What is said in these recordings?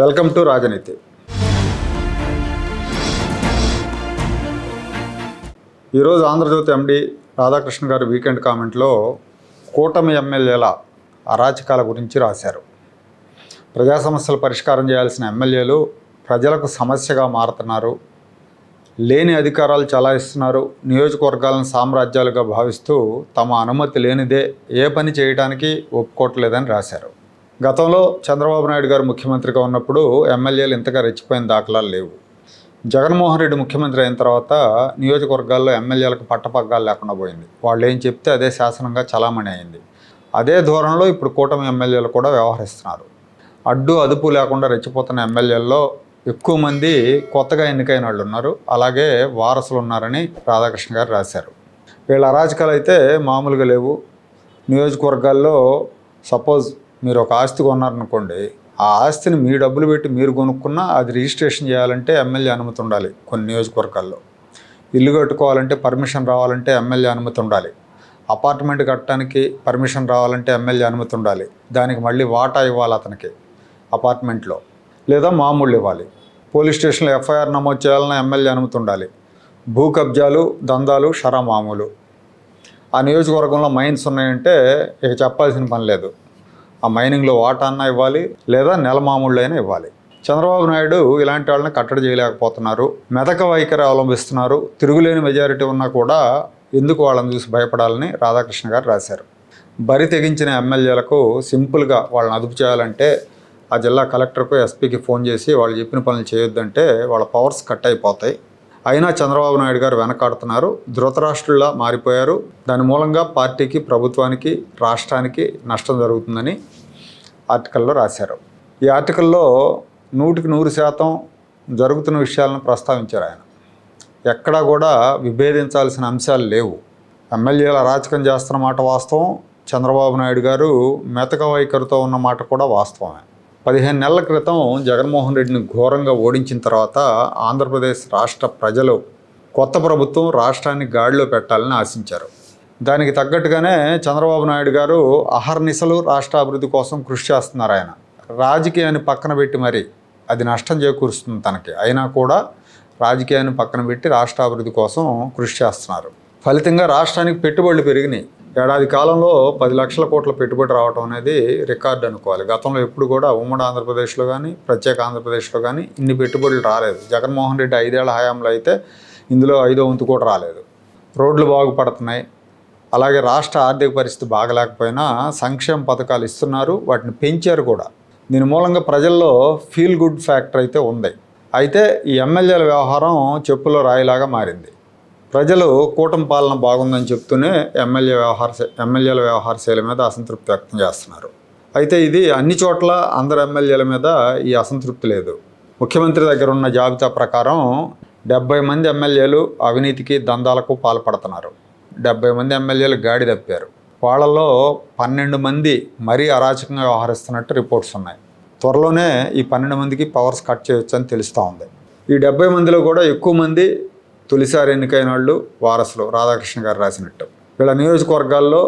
Welcome to రాజనీతి. ఈరోజు ఆంధ్రజ్యోతి ఎండి రాధాకృష్ణ గారు వీకెండ్ కామెంట్లో కూటమి ఎమ్మెల్యేల అరాచకాల గురించి రాశారు. ప్రజా సమస్యలు పరిష్కారం చేయాల్సిన ఎమ్మెల్యేలు ప్రజలకు సమస్యగా మారుతున్నారు. లేని అధికారాలు చలాయిస్తున్నారు. నియోజకవర్గాలను సామ్రాజ్యాలుగా భావిస్తూ తమ అనుమతి లేనిదే ఏ పని చేయడానికి ఒప్పుకోవట్లేదని రాశారు. గతంలో చంద్రబాబు నాయుడు గారు ముఖ్యమంత్రిగా ఉన్నప్పుడు ఎమ్మెల్యేలు ఇంతగా రెచ్చిపోయిన దాఖలాలు లేవు. జగన్మోహన్ రెడ్డి ముఖ్యమంత్రి అయిన తర్వాత నియోజకవర్గాల్లో ఎమ్మెల్యేలకు పట్టపగ్గాలు లేకుండా పోయింది. వాళ్ళు ఏం చెప్తే అదే శాసనంగా చలామణి అయింది. అదే ధోరణిలో ఇప్పుడు కూటమి ఎమ్మెల్యేలు కూడా వ్యవహరిస్తున్నారు. అడ్డు అదుపు లేకుండా రెచ్చిపోతున్న ఎమ్మెల్యేల్లో ఎక్కువ మంది కొత్తగా ఎన్నికైన వాళ్ళు ఉన్నారు. అలాగే వారసులు ఉన్నారని రాధాకృష్ణ గారు రాశారు. వీళ్ళ అరాచకాలు అయితే మామూలుగా లేవు. నియోజకవర్గాల్లో సపోజ్ మీరు ఒక ఆస్తి కొన్నారనుకోండి ఆ ఆస్తిని మీ డబ్బులు పెట్టి మీరు కొనుక్కున్నా అది రిజిస్ట్రేషన్ చేయాలంటే ఎమ్మెల్యే అనుమతి ఉండాలి కొన్ని నియోజకవర్గాల్లో. ఇల్లు కట్టుకోవాలంటే పర్మిషన్ రావాలంటే ఎమ్మెల్యే అనుమతి ఉండాలి. అపార్ట్మెంట్ కట్టడానికి పర్మిషన్ రావాలంటే ఎమ్మెల్యే అనుమతి ఉండాలి. దానికి మళ్ళీ వాటా ఇవ్వాలి అతనికి అపార్ట్మెంట్లో. లేదా మామూలు ఇవ్వాలి. పోలీస్ స్టేషన్లో ఎఫ్ఐఆర్ నమోదు చేయాలన్న ఎమ్మెల్యే అనుమతి ఉండాలి. భూ కబ్జాలు దందాలు షరా మామూలు ఆ నియోజకవర్గంలో మైన్స్ ఉన్నాయంటే ఇక చెప్పాల్సిన పని లేదు. ఆ మైనింగ్లో వాటా అన్నా ఇవ్వాలి లేదా నెల మామూళ్ళు అయినా ఇవ్వాలి. చంద్రబాబు నాయుడు ఇలాంటి వాళ్ళని కట్టడి చేయలేకపోతున్నారు మెదక వైఖరి అవలంబిస్తున్నారు తిరుగులేని మెజారిటీ ఉన్నా కూడా ఎందుకు వాళ్ళని చూసి భయపడాలని రాధాకృష్ణ గారు రాశారు. బరి తెగించిన ఎమ్మెల్యేలకు సింపుల్గా వాళ్ళని అదుపు చేయాలంటే ఆ జిల్లా కలెక్టర్కు ఎస్పీకి ఫోన్ చేసి వాళ్ళు చెప్పిన పనులు చేయొద్దంటే వాళ్ళ పవర్స్ కట్ అయిపోతాయి. అయినా చంద్రబాబు నాయుడు గారు వెనకాడుతున్నారు. ధృతరాష్ట్రుల్లా మారిపోయారు. దాని మూలంగా పార్టీకి ప్రభుత్వానికి రాష్ట్రానికి నష్టం జరుగుతుందని ఆర్టికల్లో రాశారు. ఈ ఆర్టికల్లో నూటికి నూరు శాతం జరుగుతున్న విషయాలను ప్రస్తావించారు ఆయన. ఎక్కడా కూడా విభేదించాల్సిన అంశాలు లేవు. ఎమ్మెల్యేల అరాచకం చేస్తున్న మాట వాస్తవం. చంద్రబాబు నాయుడు గారు మెతక వైఖరితో ఉన్న మాట కూడా వాస్తవమే పదిహేను నెలల క్రితం జగన్మోహన్ రెడ్డిని ఘోరంగా ఓడించిన తర్వాత ఆంధ్రప్రదేశ్ రాష్ట్ర ప్రజలు కొత్త ప్రభుత్వం రాష్ట్రాన్ని గాడిలో పెట్టాలని ఆశించారు. దానికి తగ్గట్టుగానే చంద్రబాబు నాయుడు గారు అహర్నిశలు రాష్ట్ర అభివృద్ధి కోసం కృషి చేస్తున్నారు ఆయన. రాజకీయాన్ని పక్కన పెట్టి మరి అది నష్టం చేకూరుస్తుంది తనకి. అయినా కూడా రాజకీయాన్ని పక్కన పెట్టి రాష్ట్ర అభివృద్ధి కోసం కృషి చేస్తున్నారు. ఫలితంగా రాష్ట్రానికి పెట్టుబడులు పెరిగినాయి. ఏడాది కాలంలో పది లక్షల కోట్ల పెట్టుబడి రావడం అనేది రికార్డ్ అనుకోవాలి. గతంలో ఎప్పుడు కూడా ఉమ్మడి ఆంధ్రప్రదేశ్లో కానీ ప్రత్యేక ఆంధ్రప్రదేశ్లో కానీ ఇన్ని పెట్టుబడులు రాలేదు. జగన్మోహన్ రెడ్డి ఐదేళ్ళ హయాంలో అయితే ఇందులో ఐదో వంతు కూడా రాలేదు. రోడ్లు బాగుపడుతున్నాయి. అలాగే రాష్ట్ర ఆర్థిక పరిస్థితి బాగలేకపోయినా సంక్షేమ పథకాలు ఇస్తున్నారు. వాటిని పెంచారు కూడా. దీని మూలంగా ప్రజల్లో ఫీల్ గుడ్ ఫ్యాక్టర్ అయితే ఉంది. అయితే ఈ ఎమ్మెల్యేల వ్యవహారం చెప్పులో రాయిలాగా మారింది. ప్రజలు కూటమి పాలన బాగుందని చెప్తూనే ఎమ్మెల్యే వ్యవహార శై- ఎమ్మెల్యేల వ్యవహార శైలి మీద అసంతృప్తి వ్యక్తం చేస్తున్నారు. అయితే ఇది అన్ని చోట్ల అందరు ఎమ్మెల్యేల మీద ఈ అసంతృప్తి లేదు. ముఖ్యమంత్రి దగ్గర ఉన్న జాబితా ప్రకారం డెబ్బై మంది ఎమ్మెల్యేలు అవినీతికి దందాలకు పాల్పడుతున్నారు. డెబ్బై మంది ఎమ్మెల్యేలు గాడి తప్పారు. వాళ్ళలో పన్నెండు మంది మరీ అరాచకంగా వ్యవహరిస్తున్నట్టు రిపోర్ట్స్ ఉన్నాయి. త్వరలోనే ఈ పన్నెండు మందికి పవర్స్ కట్ చేయొచ్చని తెలుస్తూ ఉంది. ఈ డెబ్బై మందిలో కూడా ఎక్కువ మంది తొలిసారి ఎన్నికైన వాళ్ళు వారసులు రాధాకృష్ణ గారు రాసినట్టు. వీళ్ళ నియోజకవర్గాల్లో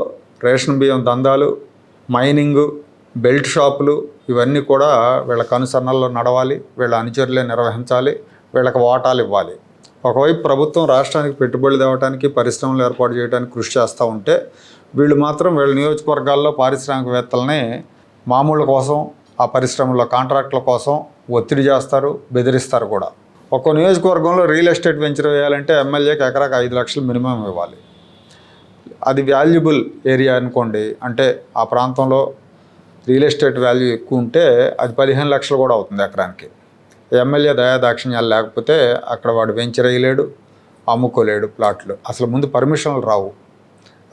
రేషన్ బియ్యం దందాలు మైనింగు బెల్ట్ షాపులు ఇవన్నీ కూడా వీళ్ళ కనుసన్నల్లో నడవాలి వీళ్ళ అనుచరులే నిర్వహించాలి వీళ్ళకి వాటాలు ఇవ్వాలి. ఒకవైపు ప్రభుత్వం రాష్ట్రానికి పెట్టుబడులు తేవడానికి పరిశ్రమలు ఏర్పాటు చేయడానికి కృషి చేస్తూ ఉంటే వీళ్ళు మాత్రం వీళ్ళ నియోజకవర్గాల్లో పారిశ్రామికవేత్తలని మామూళ్ళ కోసం ఆ పరిశ్రమల్లో కాంట్రాక్టుల కోసం ఒత్తిడి చేస్తారు బెదిరిస్తారు కూడా. ఒక్కో నియోజకవర్గంలో రియల్ ఎస్టేట్ వెంచర్ వేయాలంటే ఎమ్మెల్యేకి ఎకరాకి ఐదు లక్షలు మినిమం ఇవ్వాలి. అది వాల్యుబుల్ ఏరియా అనుకోండి అంటే ఆ ప్రాంతంలో రియల్ ఎస్టేట్ వాల్యూ ఎక్కువ ఉంటే అది పదిహేను లక్షలు కూడా అవుతుంది ఎకరానికి. ఎమ్మెల్యే దయాదాక్షిణ్యాలు లేకపోతే అక్కడ వాడు వెంచర్ వేయలేడు అమ్ముకోలేడు ప్లాట్లు. అసలు ముందు పర్మిషన్లు రావు.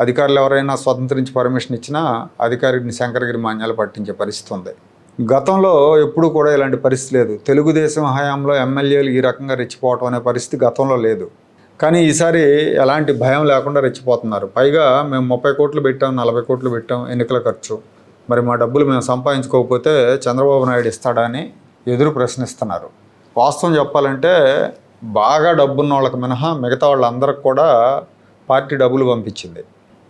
అధికారులు ఎవరైనా స్వతంత్రించి పర్మిషన్ ఇచ్చినా అధికారిని శంకరగిరి మాన్యాలు పట్టించే పరిస్థితి ఉంది. గతంలో ఎప్పుడూ కూడా ఇలాంటి పరిస్థితి లేదు. తెలుగుదేశం హయాంలో ఎమ్మెల్యేలు ఈ రకంగా రెచ్చిపోవటం అనే పరిస్థితి గతంలో లేదు. కానీ ఈసారి ఎలాంటి భయం లేకుండా రెచ్చిపోతున్నారు. పైగా మేము ముప్పై కోట్లు పెట్టాం నలభై కోట్లు పెట్టాం ఎన్నికల ఖర్చు. మరి మా డబ్బులు మేము సంపాదించుకోకపోతే చంద్రబాబు నాయుడు ఇస్తాడని ఎదురు ప్రశ్నిస్తున్నారు. వాస్తవం చెప్పాలంటే బాగా డబ్బున్న వాళ్ళకి మినహా మిగతా వాళ్ళందరికి కూడా పార్టీ డబ్బులు పంపించింది.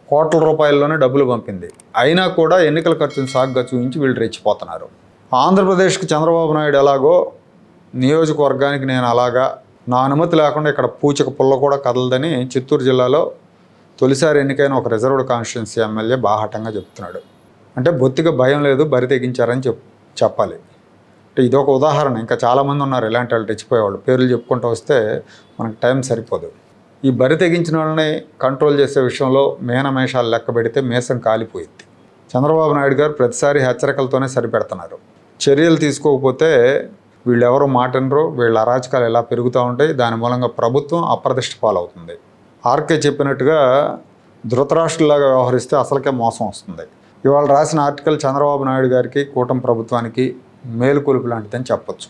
కోట్ల రూపాయల్లోనే డబ్బులు పంపింది. అయినా కూడా ఎన్నికల ఖర్చును సాగ్గా చూపించి వీళ్ళు రెచ్చిపోతున్నారు. ఆంధ్రప్రదేశ్కి చంద్రబాబు నాయుడు ఎలాగో నియోజకవర్గానికి నేను అలాగా నా అనుమతి లేకుండా ఇక్కడ పూచక పుల్ల కూడా కదలదని చిత్తూరు జిల్లాలో తొలిసారి ఎన్నికైన ఒక రిజర్వ్డ్ కాన్స్టిట్యున్సీ ఎమ్మెల్యే బాహాటంగా చెప్తున్నాడు. అంటే బొత్తిగా భయం లేదు బరి తెగించారని చెప్ చెప్పాలి. అంటే ఇదొక ఉదాహరణ. ఇంకా చాలామంది ఉన్నారు ఇలాంటి వాళ్ళు తెచ్చిపోయేవాళ్ళు పేర్లు చెప్పుకుంటూ వస్తే మనకు టైం సరిపోదు. ఈ బరి తెగించిన వాళ్ళని కంట్రోల్ చేసే విషయంలో మేనమేషాలు లెక్క పెడితే మేసం కాలిపోయింది. చంద్రబాబు నాయుడు గారు ప్రతిసారి హెచ్చరికలతోనే సరిపెడుతున్నారు. చర్యలు తీసుకోకపోతే వీళ్ళెవరు మాటనరో వీళ్ళ అరాచకాలు ఎలా పెరుగుతూ ఉంటాయి దాని మూలంగా ప్రభుత్వం అప్రతిష్ట పాలవుతుంది. ఆర్కే చెప్పినట్టుగా ధృతరాష్ట్రులాగా వ్యవహరిస్తే అసలుకే మోసం వస్తుంది. ఇవాళ రాసిన ఆర్టికల్ చంద్రబాబు నాయుడు గారికి కూటమి ప్రభుత్వానికి మేలుకొలుపు లాంటిదని చెప్పొచ్చు.